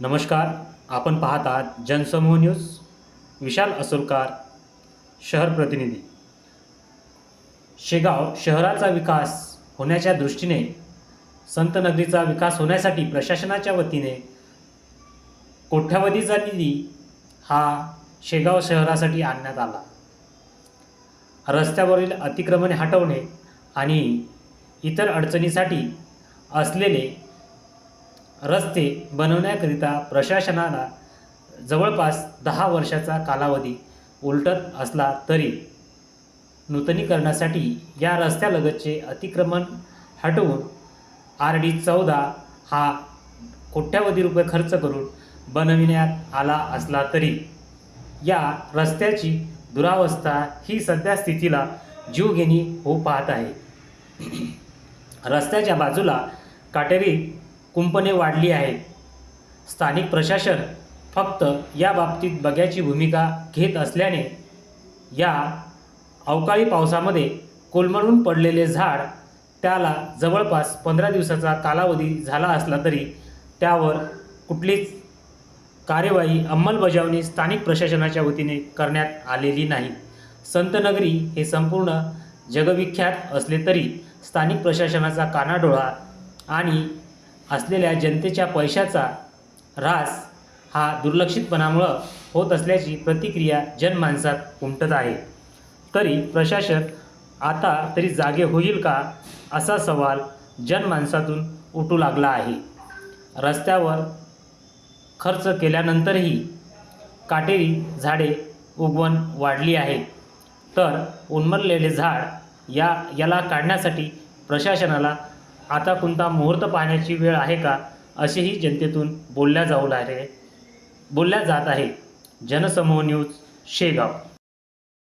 नमस्कार आपण पाहत आहात जनसमूह न्यूज. विशाल असोलकार शहर प्रतिनिधी. शेगाव शहराचा विकास होण्याच्या दृष्टीने संत नगरीचा विकास होण्यासाठी प्रशासनाच्या वतीने कोट्यावधीचा निधी हा शेगाव शहरासाठी आणण्यात आला. रस्त्यावरील अतिक्रमणे हटवणे आणि इतर अडचणीसाठी असलेले रस्ते बनवण्याकरिता प्रशासनाला जवळपास दहा वर्षाचा कालावधी उलटत असला तरी नूतनीकरणासाठी या रस्त्यालगतचे अतिक्रमण हटवून आर डी चौदा हा कोट्यावधी रुपये खर्च करून बनविण्यात आला असला तरी या रस्त्याची दुरावस्था ही सध्या स्थितीला जीवघेणी होऊ पाहत आहे. रस्त्याच्या बाजूला काटेरी कुंपणे वाढली आहेत. स्थानिक प्रशासन फक्त या बाबतीत बघ्याची भूमिका घेत असल्याने या अवकाळी पावसामध्ये कोलमडून पडलेले झाड त्याला जवळपास पंधरा दिवसाचा कालावधी झाला असला तरी त्यावर कुठलीच कार्यवाही अंमलबजावणी स्थानिक प्रशासनाच्या वतीने करण्यात आलेली नाही. संतनगरी हे संपूर्ण जगविख्यात असले तरी स्थानिक प्रशासनाचा कानाडोळा आणि असलेल्या जनतेच्या पैशाचा ऱ्हास हा दुर्लक्षितपणामुळं होत असल्याची प्रतिक्रिया जनमानसात उमटत आहे. तरी प्रशासन आता तरी जागे होईल का असा सवाल जनमानसातून उठू लागला आहे. रस्त्यावर खर्च केल्यानंतरही काटेरी झाडे उगवण वाढली आहेत तर उन्मरलेले झाड या याला काढण्यासाठी प्रशासनाला आता कोणता मुहूर्त पाहण्याची वेळ आहे का असेही जनतेतून बोलल्या जाऊ लागले. बोलल्या जात आहे. जनसमूह न्यूज शेगाव.